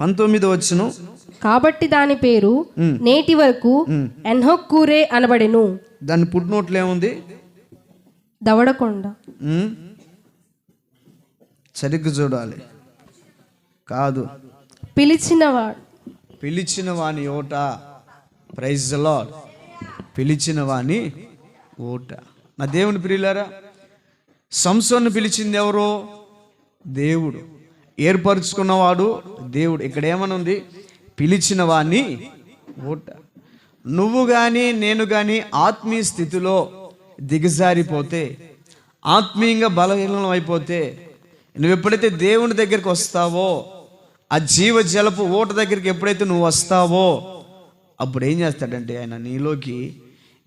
పంతొమ్మిది వచ్చును కాబట్టి దాని పేరు నేటి వరకు ఎన్హొక్కూరే అనబడెను. దాని పుట్టినోట్లు ఏముంది? దవడకొండ? సరిగ్గా చూడాలి. కాదు. పిలిచినవాడు. పిలిచిన వాని ఓట. ప్రైజ్ లాడ్ పిలిచిన వాని ఓట. నా దేవుని ప్రియులారా సంసోన్ని పిలిచింది ఎవరు? దేవుడు. ఏర్పరచుకున్నవాడు దేవుడు ఇక్కడ ఏమనుంది పిలిచిన వాణ్ణి ఓట. నువ్వు కానీ నేను కానీ ఆత్మీయ స్థితిలో దిగజారిపోతే ఆత్మీయంగా బలహీనం అయిపోతే నువ్వు ఎప్పుడైతే దేవుని దగ్గరికి వస్తావో ఆ జీవ జలపు ఓట దగ్గరికి ఎప్పుడైతే నువ్వు వస్తావో అప్పుడు ఏం చేస్తాడంటే ఆయన నీలోకి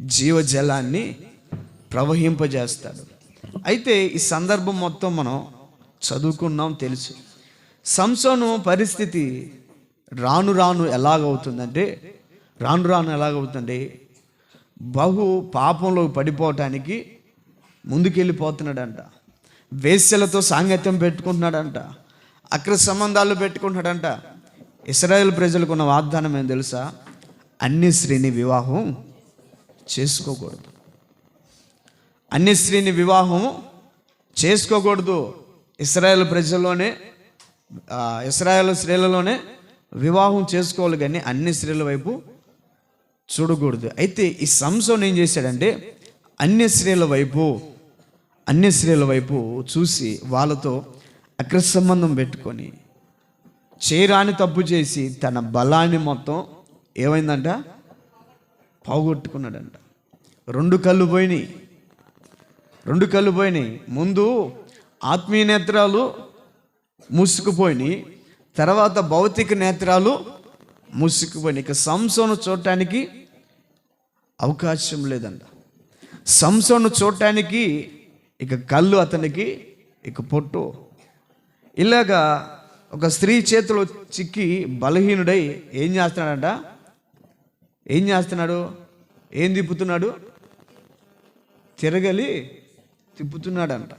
జీవజలాన్ని ప్రవహింపజేస్తాడు. అయితే ఈ సందర్భం మొత్తం మనం చదువుకున్నాం తెలుసు. సంసోను పరిస్థితి రాను రాను ఎలాగవుతుందంటే రాను రాను ఎలాగవుతుందంటే బహు పాపంలో పడిపోవటానికి ముందుకెళ్ళిపోతున్నాడంట. వేశ్యలతో సాంగత్యం పెట్టుకుంటున్నాడంట. అక్ర సంబంధాలు పెట్టుకుంటున్నాడంట. ఇస్రాయేల్ ప్రజలకు ఉన్న వాగ్దానం ఏం తెలుసా? అన్ని స్త్రీని వివాహం చేసుకోకూడదు. అన్ని స్త్రీని వివాహం చేసుకోకూడదు. ఇస్రాయేల్ ప్రజల్లోనే ఇస్రాయల్ స్త్రీలలోనే వివాహం చేసుకోవాలి కానీ అన్ని స్త్రీల వైపు చూడకూడదు. అయితే ఈ సంసోన్ ఏం చేశాడంటే అన్ని స్త్రీల వైపు అన్య స్త్రీల వైపు చూసి వాళ్ళతో అక్ర సంబంధం పెట్టుకొని చేయరాని తప్పు చేసి తన బలాన్ని మొత్తం ఏమైందంట? పోగొట్టుకున్నాడంట. రెండు కళ్ళు పోయినాయి. రెండు కళ్ళు పోయినాయి. ముందు ఆత్మీయ నేత్రాలు మూసుకుపోయినాయి తర్వాత భౌతిక నేత్రాలు మూసుకుపోయినాయి ఇక సంసోను చూడటానికి అవకాశం లేదంట. సంసోను చూడటానికి ఇక కళ్ళు అతనికి ఇక పొట్టు. ఇలాగా ఒక స్త్రీ చేతిలో చిక్కి బలహీనుడై ఏం చేస్తున్నాడంట? ఏం చేస్తున్నాడు? ఏం తిప్పుతున్నాడు? తిరగలి తిప్పుతున్నాడంట.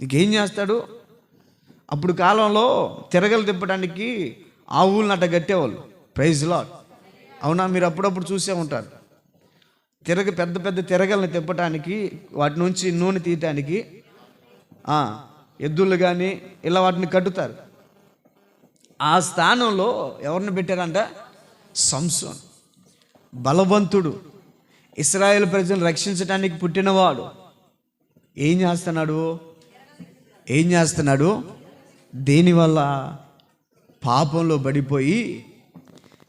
ఇంకేం చేస్తాడు? అప్పుడు కాలంలో తిరగలు తిప్పడానికి ఆవులను అట్ట కట్టేవాళ్ళు. ప్రైజ్ లాట్ అవునా? మీరు అప్పుడప్పుడు చూసే ఉంటారు. తిరగ పెద్ద పెద్ద తిరగలను తిప్పటానికి వాటి నుంచి నూనె తీయటానికి ఎద్దులు కానీ ఇలా వాటిని కట్టుతారు. ఆ స్థానంలో ఎవరిని పెట్టారంట? సంసోన్. బలవంతుడు. ఇస్రాయేల్ ప్రజలను రక్షించడానికి పుట్టినవాడు. ఏం చేస్తున్నాడు? ఏం చేస్తున్నాడు? దేనివల్ల పాపంలో పడిపోయి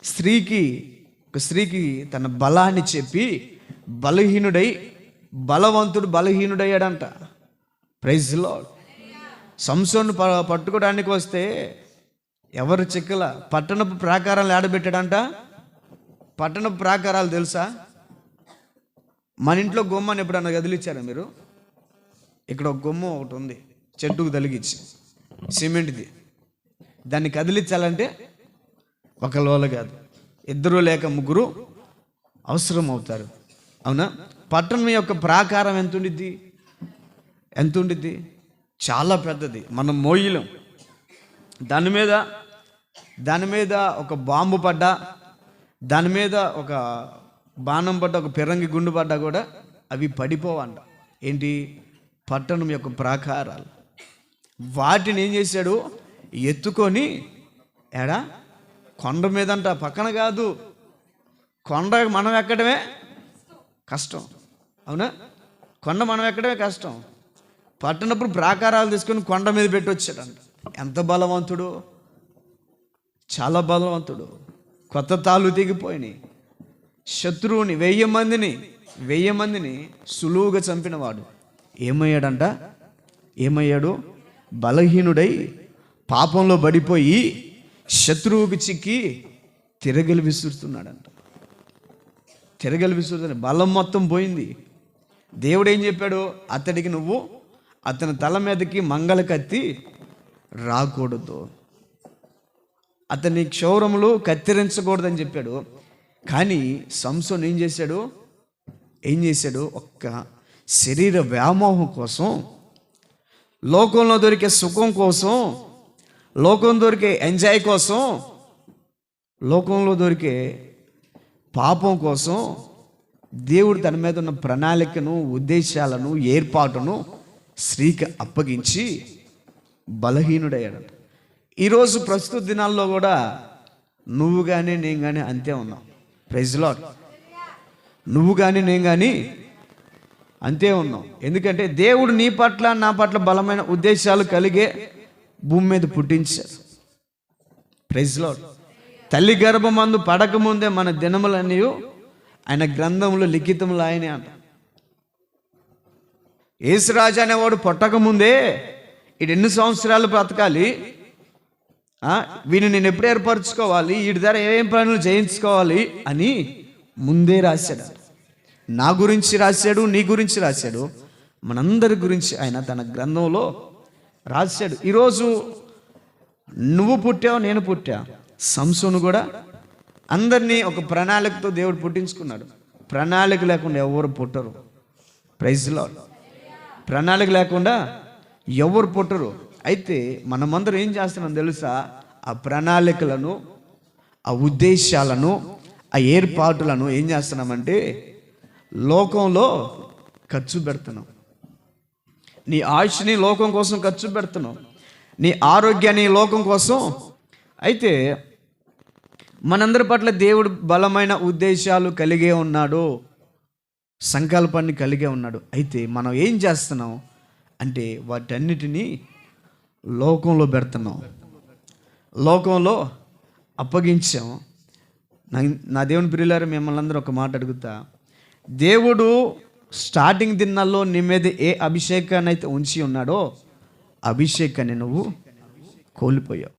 స్త్రీకి ఒక స్త్రీకి తన బలాన్ని చెప్పి బలహీనుడై బలవంతుడు బలహీనుడయ్యాడంట. ప్రైజ్లో సంసోను ప- పట్టుకోవడానికి వస్తే ఎవరు చిక్కల? పట్టణపు ప్రాకారాలు ఆడబెట్టాడంట. పట్టణపు ప్రాకారాలు తెలుసా? మన ఇంట్లో గుమ్మని ఎప్పుడన్నా కదిలిచ్చారా మీరు? ఇక్కడ ఒక గుమ్మ ఒకటి ఉంది చెట్టుకు తలిగించి సిమెంట్ది. దాన్ని కదిలించాలంటే ఒక లోల కాదు. ఇద్దరు లేక ముగ్గురు అవసరం అవుతారు అవునా? పట్టణం యొక్క ప్రాకారం ఎంత ఉండిద్ది ఎంత ఉండిద్ది చాలా పెద్దది. మనం మోయిలం. దాని మీద దాని మీద ఒక బాంబు పడ్డా దాని మీద ఒక బాణం పడ్డ ఒక పిరంగి గుండు పడ్డా కూడా అవి పడిపోవంట. ఏంటి? పట్టణం యొక్క ప్రాకారాలు. వాటిని ఏం చేశాడు? ఎత్తుకొని ఎడా కొండ మీదంట. పక్కన కాదు. కొండ మనం ఎక్కడమే? కష్టం. అవునా? కొండ మనం ఎక్కడమే? కష్టం. పట్టణప్పుడు ప్రాకారాలు తీసుకొని కొండ మీద పెట్టి వచ్చాడంట ఎంత బలవంతుడు? చాలా బలవంతుడు. కొత్త తాళ్ళు తెగిపోయినాయి. శత్రువుని వెయ్యి మందిని వెయ్యి మందిని సులువుగా చంపినవాడు. ఏమయ్యాడంట? ఏమయ్యాడు? బలహీనుడై పాపంలో పడిపోయి శత్రువుకి చిక్కి తిరగలి విసురుతున్నాడంట. తిరగలి విసురుతున్నాడు బలం మొత్తం పోయింది. దేవుడు ఏం చెప్పాడు? అతడికి నువ్వు అతని తల మీదకి మంగళ కత్తి రాకూడదు. అతని క్షౌరములు కత్తిరించకూడదని చెప్పాడు. కానీ సంసోన్ ఏం చేశాడు? ఏం చేశాడు? ఒక్క శరీర వ్యామోహం కోసం లోకంలో దొరికే సుఖం కోసం లోకం దొరికే ఎంజాయ్ కోసం లోకంలో దొరికే పాపం కోసం దేవుడు తన మీద ఉన్న ప్రణాళికను ఉద్దేశాలను ఏర్పాటును స్త్రీకి అప్పగించి బలహీనుడయ్యాడు. ఈరోజు ప్రస్తుత దినాల్లో కూడా నువ్వు కానీ నేను కానీ అంతే ఉన్నావు ప్రైజ్ నువ్వు కానీ నేను కానీ అంతే ఉన్నాం. ఎందుకంటే దేవుడు నీ పట్ల నా పట్ల బలమైన ఉద్దేశాలు కలిగే భూమి మీద పుట్టించారు. ప్రైజ్లో తల్లి గర్భమందు పడకముందే మన దినములన్నీ ఆయన గ్రంథంలో లిఖితములు ఆయన అంట. యేసురాజు అనేవాడు పుట్టకముందే ఇటు ఎన్ని సంవత్సరాలు బ్రతకాలి? ఆ, వీడిని నేను ఎప్పుడు ఏర్పరచుకోవాలి? వీడి ధర ఏం పనులు చేయించుకోవాలి అని ముందే రాశాడు. నా గురించి రాశాడు నీ గురించి రాశాడు. మనందరి గురించి ఆయన తన గ్రంథంలో రాశాడు. ఈరోజు నువ్వు పుట్టావు నేను పుట్టా. సంసోను కూడా అందరినీ ఒక ప్రణాళికతో దేవుడు పుట్టించుకున్నాడు. ప్రణాళిక లేకుండా ఎవరు పుట్టరు. ప్రైజ్లో ప్రణాళిక లేకుండా ఎవరు పుట్టరు. అయితే మనమందరం ఏం చేస్తున్నాం తెలుసా? ఆ ప్రణాళికలను ఆ ఉద్దేశాలను ఆ ఏర్పాటులను ఏం చేస్తున్నామంటే లోకంలో ఖర్చు పెడుతున్నాం. నీ ఆయుష్ని లోకం కోసం ఖర్చు పెడుతున్నావు నీ ఆరోగ్యాన్ని లోకం కోసం. అయితే మనందరి పట్ల దేవుడు బలమైన ఉద్దేశాలు కలిగే ఉన్నాడు. సంకల్పాన్ని కలిగే ఉన్నాడు. అయితే మనం ఏం చేస్తున్నాం? అంటే వాటన్నిటినీ లోకంలో పెడుతున్నాం. లోకంలో అప్పగించాం. నా నా దేవుని ప్రియులారు మిమ్మల్ని అందరూ ఒక మాట అడుగుతా. దేవుడు స్టార్టింగ్ దినాల్లో నీ మీద ఏ అభిషేకాన్ని అయితే ఉంచి ఉన్నాడో అభిషేకాన్ని నువ్వు కోల్పోయావు.